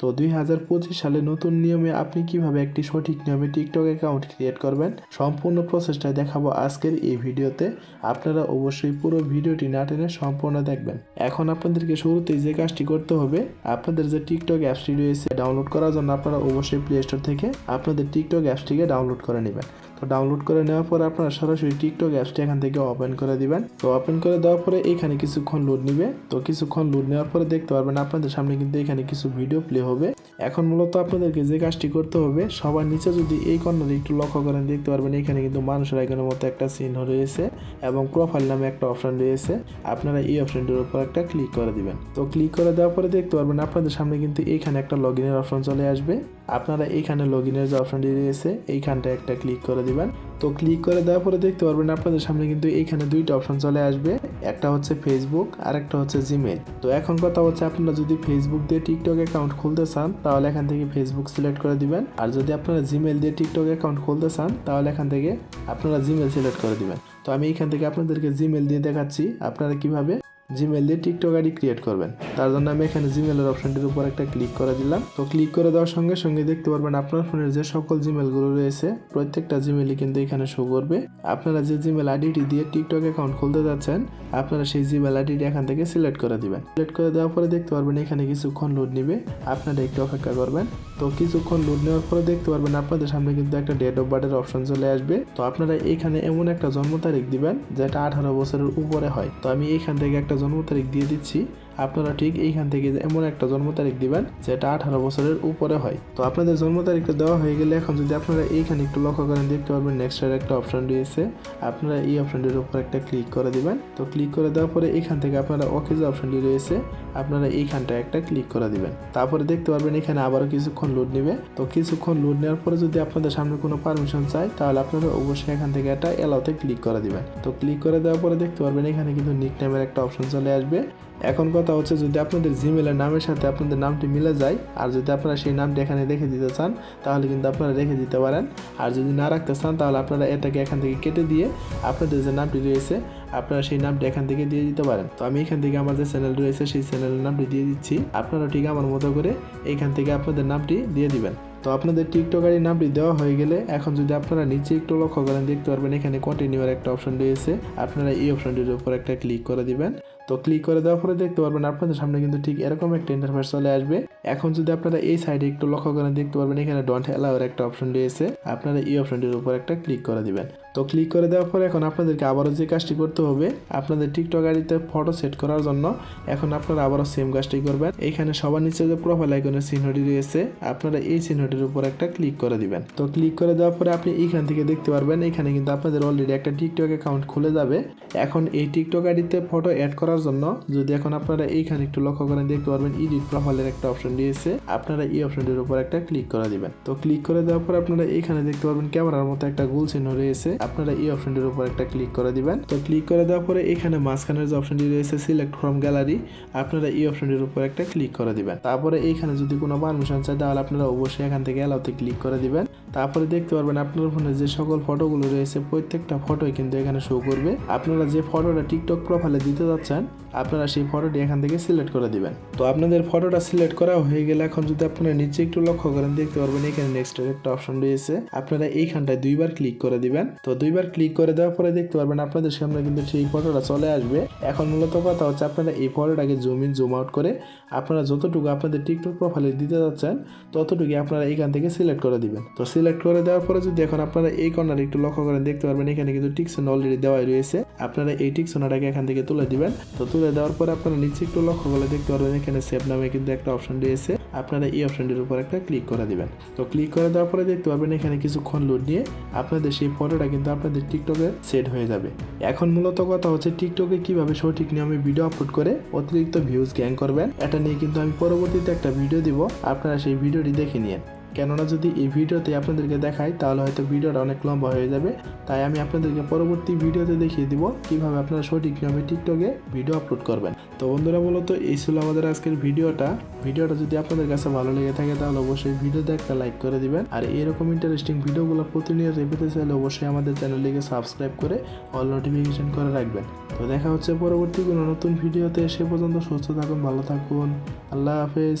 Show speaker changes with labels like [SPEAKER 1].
[SPEAKER 1] তো দুই হাজার পঁচিশ সালে নতুন নিয়মে আপনি কীভাবে একটি সঠিক নিয়মে টিকটক অ্যাকাউন্ট ক্রিয়েট করবেন, সম্পূর্ণ প্রসেসটা দেখাবো আজকের এই ভিডিওতে। আপনারা অবশ্যই পুরো ভিডিওটি না টেনে সম্পূর্ণ দেখবেন। এখন আপনাদেরকে শুরুতেই যে কাজটি করতে হবে, আপনাদের যে টিকটক অ্যাপসটি রয়েছে ডাউনলোড করার জন্য আপনারা অবশ্যই প্লে স্টোর থেকে আপনাদের টিকটক অ্যাপসটিকে ডাউনলোড করে নেবেন। তো ডাউনলোড করে নেওয়ার পর আপনারা সরাসরি টিকটক অ্যাপসটি এখান থেকে ওপেন করে দিবেন। তো ওপেন করে দেওয়ার পরে এখানে কিছুক্ষণ লোড নিবে। তো কিছুক্ষণ লোড নেওয়ার পরে দেখতে পারবেন আপনাদের সামনে কিন্তু এখানে কিছু ভিডিও প্লে হবে। এখন মূলত আপনাদেরকে যে কাজটি করতে হবে, সবার নিচে যদি এই কর্নারে একটু লক্ষ্য করেন, দেখতে পারবেন এখানে কিন্তু মানুষের আইকনের মতো একটা চিহ্ন রয়েছে এবং প্রোফাইল নামে একটা অপশন রয়েছে। আপনারা এই অপশনটির উপর একটা ক্লিক করে দিবেন। তো ক্লিক করে দেওয়ার পরে দেখতে পারবেন আপনাদের সামনে কিন্তু এখানে একটা লগ ইনের অপশন চলে আসবে। আপনারা এইখানে লগ ইনের যে অপশনটি রয়েছে এইখানটা একটা ক্লিক করে দিবেন। তো ক্লিক করে দেওয়ার পরে দেখতে পারবেন আপনাদের সামনে কিন্তু এইখানে দুইটা অপশন চলে আসবে। একটা হচ্ছে ফেসবুক আর একটা হচ্ছে জিমেল তো এখন কথা হচ্ছে আপনারা যদি ফেসবুক দিয়ে টিকটক অ্যাকাউন্ট খুলতে চান, তাহলে এখান থেকে ফেসবুক সিলেক্ট করে দিবেন। আর যদি আপনারা জিমেল দিয়ে টিকটক অ্যাকাউন্ট খুলতে চান, তাহলে এখান থেকে আপনারা জিমেল সিলেক্ট করে দিবেন। তো আমি এখান থেকে আপনাদেরকে জিমেল দিয়ে দেখাচ্ছি, আপনারা কীভাবে জিমেল দিয়ে টিকটক আইডি ক্রিয়েট করবেন। তার জন্য আমি এখানে জিমেলের অপশনটির উপর একটা ক্লিক করে দিলাম। তো ক্লিক করে দেওয়ার সঙ্গে সঙ্গে দেখতে পারবেন আপনার ফোনের যে সকল জিমেলগুলো রয়েছে, প্রত্যেকটা জিমেলই কিন্তু এখানে শো করবে। আপনারা যে জিমেল আইডিটি দিয়ে টিকটক অ্যাকাউন্ট খুলতে যাচ্ছেন, আপনারা সেই জিমেল আইডিটি এখান থেকে সিলেক্ট করে দিবেন। সিলেক্ট করে দেওয়ার পরে দেখতে পারবেন এখানে কিছুক্ষণ লোড নিবে। আপনারা একটু অপেক্ষা করবেন। তো কিছুক্ষণ লোড নেওয়ার পরে দেখতে পারবেন আপনাদের সামনে কিন্তু একটা ডেট অফ বার্থের অপশন চলে আসবে। তো আপনারা এখানে এমন একটা জন্ম তারিখ দিবেন, যেটা আঠারো বছরের উপরে হয়। তো আমি এখান থেকে একটা জন্ম তারিখ দিয়ে দিচ্ছি। আপনারা ঠিক এইখান থেকে এমন একটা জন্ম তারিখ দিবেন, যেটা আঠারো বছরের উপরে হয়। তো আপনাদের জন্ম তারিখটা দেওয়া হয়ে গেলে এখন যদি আপনারা এইখানে একটু লক্ষ্য করেন, দেখতে পারবেন নেক্সট এর একটা অপশন রয়েছে। আপনারা এই অপশনটির উপর একটা ক্লিক করে দিবেন। তো ক্লিক করে দেওয়ার পরে এখান থেকে আপনারা ওকে যে অপশনটি রয়েছে, আপনারা এইখানটা একটা ক্লিক করে দিবেন। তারপরে দেখতে পারবেন এখানে আবারও কিছুক্ষণ লোড নেবে। তো কিছুক্ষণ লোড নেওয়ার পরে যদি আপনাদের সামনে কোনো পারমিশন চাই তাহলে আপনারা অবশ্যই এখান থেকে একটা এলাওতে ক্লিক করে দিবেন। তো ক্লিক করে দেওয়ার পরে দেখতে পারবেন এখানে কিন্তু নিক নামের একটা অপশন চলে আসবে। এখন কথা হচ্ছে, যদি আপনাদের জিমেলের নামের সাথে আপনাদের নামটি মিলে যায়, আর যদি আপনারা সেই নামটি এখানে রেখে দিতে চান, তাহলে কিন্তু আপনারা রেখে দিতে পারেন। আর যদি না রাখতে চান, তাহলে আপনারা এটাকে এখান থেকে কেটে দিয়ে আপনাদের যে নামটি রয়েছে, আপনারা সেই নামটি এখান থেকে দিয়ে দিতে পারেন। তো আমি এখান থেকে আমার যে চ্যানেল রয়েছে, সেই চ্যানেলের নামটি দিয়ে দিচ্ছি। আপনারা ঠিক আমার মতো করে এখান থেকে আপনাদের নামটি দিয়ে দিবেন। তো আপনাদের টিকটকারের নামটি দেওয়া হয়ে গেলে, এখন যদি আপনারা নিচে একটু লক্ষ্য করেন, দেখতে পারবেন এখানে কন্টিনিউর একটা অপশন রয়েছে। আপনারা এই অপশনটির উপর একটা ক্লিক করে দিবেন। তো ক্লিক করে দেওয়ার পরে দেখতে পারবেন আপনাদের সামনে কিন্তু ঠিক এরকম একটা ইন্টারফেস চলে আসবে। এখন যদি আপনারা এই সাইডে একটু লক্ষ্য করেন, দেখতে পারবেন এখানে ডন্ট অ্যালাউর একটা অপশন রয়েছে। আপনারা এই অপশনটির উপর একটা ক্লিক করে দিবেন। তো ক্লিক করে দেওয়ার পরে এখন আপনাদেরকে আবারও যে কাজটি করতে হবে, আপনাদের টিকটক আইডিতে ফটো সেট করার জন্য এখন আপনারা আবারও সেম কাজটি করবেন। এখানে সবার নিচে যে প্রোফাইল আইকনের চিহ্নটি রয়েছে, আপনারা এই চিহ্নটির উপর একটা ক্লিক করে দিবেন। তো ক্লিক করে দেওয়ার পরে আপনি এখান থেকে দেখতে পারবেন, এখানে কিন্তু আপনাদের অলরেডি একটা টিকটক অ্যাকাউন্ট খুলে যাবে। এখন এই টিকটক আইডিতে ফটো অ্যাড করার জন্য যদি এখন আপনারা এইখানে একটু লক্ষ্য করেন, দেখতে পারবেন ইডিট প্রোফাইলের একটা অপশন দিয়েছে। আপনারা এই অপশনটির উপর একটা ক্লিক করে দিবেন। তো ক্লিক করে দেওয়ার পর আপনারা এইখানে দেখতে পারবেন ক্যামেরার মতো একটা গোল চিহ্ন রয়েছে। আপনারা এই অপশনটির উপর একটা ক্লিক করে দিবেন। তো ক্লিক করে দেওয়ার পরে এখানে মাঝখানের যে অপশনটি রয়েছে সিলেক্ট ফ্রম গ্যালারি আপনারা এই অপশনটির উপর একটা ক্লিক করে দিবেন। তারপরে এইখানে যদি কোনো পারমিশন চায়, তাহলে আপনারা অবশ্যই এখান থেকে অ্যালাউতে ক্লিক করে দিবেন। তারপরে দেখতে পারবেন আপনার ফোনে যে সকল ফটোগুলো রয়েছে, প্রত্যেকটা ফটোই কিন্তু এখানে শো করবে। আপনারা যে ফটোটা টিকটক প্রোফাইলে দিতে যাচ্ছেন আপনারা সেই ফটোটি এখান থেকে সিলেক্ট করে দিবেন। তো আপনাদের ফটোটা সিলেক্ট করা হয়ে গেলে এখন যদি আপনারা নিচে একটু লক্ষ্য করেন, দেখতে পারবেন এখানে নেক্সট একটা অপশন রয়েছে। আপনারা এইখানটায় দুইবার ক্লিক করে দিবেন। তো দুইবার ক্লিক করে দেওয়ার পরে দেখতে পারবেন আপনাদের সামনে কিন্তু সেই ফটোটা চলে আসবে। এখন মূলত কথা হচ্ছে আপনারা এই ফটোটাকে জুম ইন জুম আউট করে আপনারা যতটুকু আপনাদের টিকটক প্রোফাইলে দিতে যাচ্ছেন ততটুকু আপনারা এইখান থেকে সিলেক্ট করে দিবেন। তো সিলেক্ট করে দেওয়ার পরে যদি এখন আপনারা এই কর্নারে একটু লক্ষ্য করেন, দেখতে পারবেন এখানে কিন্তু টিকসন অলরেডি দেওয়াই রয়েছে। আপনারা এই টিকসোনাটাকে এখান থেকে তুলে দিবেন। তো তুলে দেওয়ার পরে আপনারা নিচে একটু লক্ষ্য করলে দেখতে পারবেন, এখানে সেভ নামে কিন্তু একটা অপশন রয়েছে আপনারা এই অপশনটির উপর একটা ক্লিক করে দিবেন। তো ক্লিক করে দেওয়ার পরে দেখতে পারবেন এখানে কিছুক্ষণ লোড নিয়ে আপনাদের সেই ফটোটা কিন্তু আপনাদের টিকটকে সেট হয়ে যাবে। এখন মূলত কথা হচ্ছে টিকটকে কীভাবে সঠিক নিয়মে ভিডিও আপলোড করে অতিরিক্ত ভিউজ গ্যাং করবেন, এটা নিয়ে কিন্তু আমি পরবর্তীতে একটা ভিডিও দিব। আপনারা সেই ভিডিওটি দেখে নিন কেননা যদি এই ভিডিওতে আপনাদেরকে দেখাই, তাহলে হয়তো ভিডিওটা অনেক লম্বা হয়ে যাবে। তাই আমি আপনাদেরকে পরবর্তী ভিডিওতে দেখিয়ে দিব কীভাবে আপনারা সঠিক নিয়মে টিকটকে ভিডিও আপলোড করবেন। তো বন্ধুরা, মূলত এই ছিল আমাদের আজকের ভিডিওটা। ভিডিওটা যদি আপনাদের কাছে ভালো লেগে থাকে, তাহলে অবশ্যই ভিডিওতে একটা লাইক করে দিবেন। আর এরকম ইন্টারেস্টিং ভিডিওগুলো প্রতিনিয়ত পেতে চাইলে অবশ্যই আমাদের চ্যানেলটিকে সাবস্ক্রাইব করে অল নোটিফিকেশন করে রাখবেন। তো দেখা হচ্ছে পরবর্তী কোনো নতুন ভিডিওতে। সে পর্যন্ত সুস্থ থাকুন, ভালো থাকুন। আল্লাহ হাফেজ।